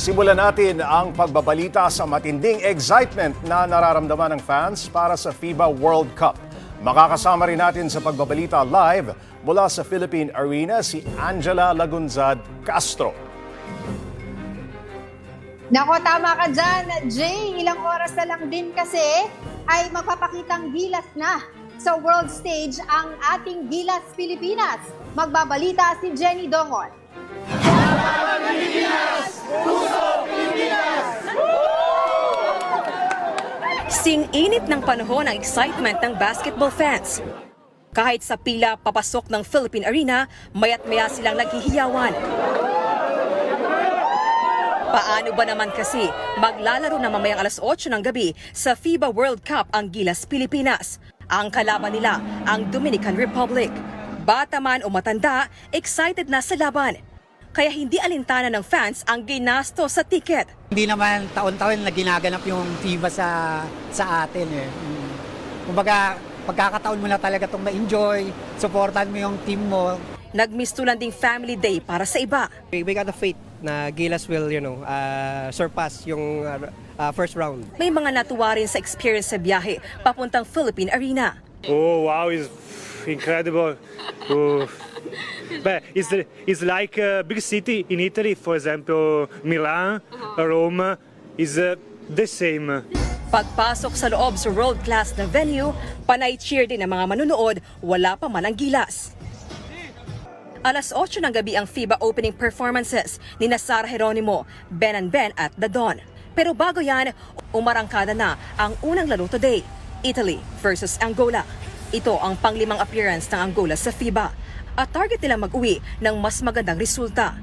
Simulan natin ang pagbabalita sa matinding excitement na nararamdaman ng fans para sa FIBA World Cup. Makakasama rin natin sa pagbabalita live mula sa Philippine Arena si Angela Lagunzad Castro. Nako, tama ka dyan, Jay. Ilang oras na lang din kasi ay magpapakitang gilas na sa world stage ang ating Gilas Pilipinas. Magbabalita si Jenny Dongon. Sing-init ng panahon ang excitement ng basketball fans. Kahit sa pila papasok ng Philippine Arena, mayat maya silang naghihiyawan. Paano ba naman kasi maglalaro na mamayang alas 8 ng gabi sa FIBA World Cup ang Gilas Pilipinas? Ang kalaban nila, ang Dominican Republic. Bata man o matanda, excited na sa laban. Kaya hindi alintana ng fans ang ginasto sa ticket. Hindi naman taon-taon na ginaganap yung FIBA sa sa atin eh. Mm. Kumbaga, pagkakataon mo na talaga itong ma-enjoy, supportan mo yung team mo. Nagmistulan ding family day para sa iba. we, we got the faith na Gilas will, you know, uh, surpass yung uh, uh, first round. May mga natuwa rin sa experience sa biyahe papuntang Philippine Arena. Oh wow, it's incredible. Oh. But it's, it's like a big city in Italy, for example, Milan, Rome, is uh, the same. Pagpasok sa loob sa world-class na venue, panay cheer din ang mga manunood, wala pa man ang gilas. Alas 8 ng gabi ang FIBA opening performances ni Sara Geronimo, Ben and Ben at The Don. Pero bago yan, umarangkada na ang unang laro today, Italy versus Angola. Ito ang panglimang appearance ng Angola sa FIBA at target nila mag-uwi ng mas magandang resulta.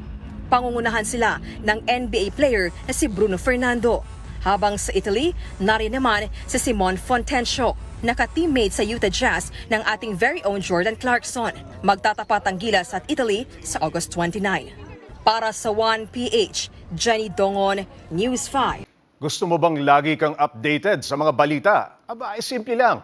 Pangungunahan sila ng NBA player na si Bruno Fernando. Habang sa Italy, narin naman si Simon Fontencio, naka-teammate sa Utah Jazz ng ating very own Jordan Clarkson. Magtatapat ang gilas at Italy sa August 29. Para sa 1PH, Jenny Dongon, News 5. Gusto mo bang lagi kang updated sa mga balita? Aba, ay simple lang.